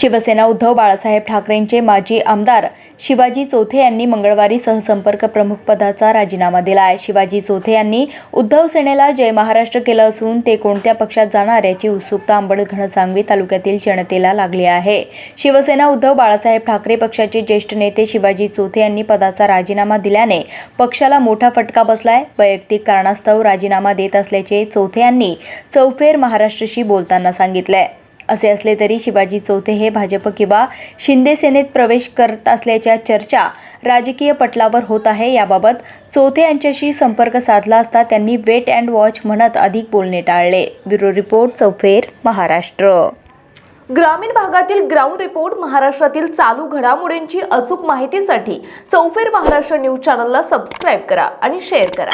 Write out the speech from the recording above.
शिवसेना उद्धव बाळासाहेब ठाकरेंचे माजी आमदार शिवाजी चोथे यांनी मंगळवारी सहसंपर्क प्रमुख पदाचा राजीनामा दिला आहे शिवाजी चोथे यांनी उद्धव सेनेला जय महाराष्ट्र केलं असून ते कोणत्या पक्षात जाणार याची उत्सुकता अंबड घनसांगवी तालुक्यातील जनतेला लागली आहे. शिवसेना उद्धव बाळासाहेब ठाकरे पक्षाचे ज्येष्ठ नेते शिवाजी चोथे यांनी पदाचा राजीनामा दिल्याने पक्षाला मोठा फटका बसलाय. वैयक्तिक कारणास्तव राजीनामा देत असल्याचे चौथे यांनी चौफेर महाराष्ट्रशी बोलताना सांगितलंय. असे असले तरी शिवाजी चौथे हे भाजप किंवा शिंदे सेनेत प्रवेश करत असल्याच्या चर्चा राजकीय पटलावर होत आहे. याबाबत चौथे यांच्याशी संपर्क साधला असता त्यांनी वेट अँड वॉच म्हणत अधिक बोलणे टाळले. ब्युरो रिपोर्ट चौफेर महाराष्ट्र. ग्रामीण भागातील ग्राउंड रिपोर्ट महाराष्ट्रातील चालू घडामोडींची अचूक माहितीसाठी चौफेर महाराष्ट्र न्यूज चॅनलला सबस्क्राईब करा आणि शेअर करा.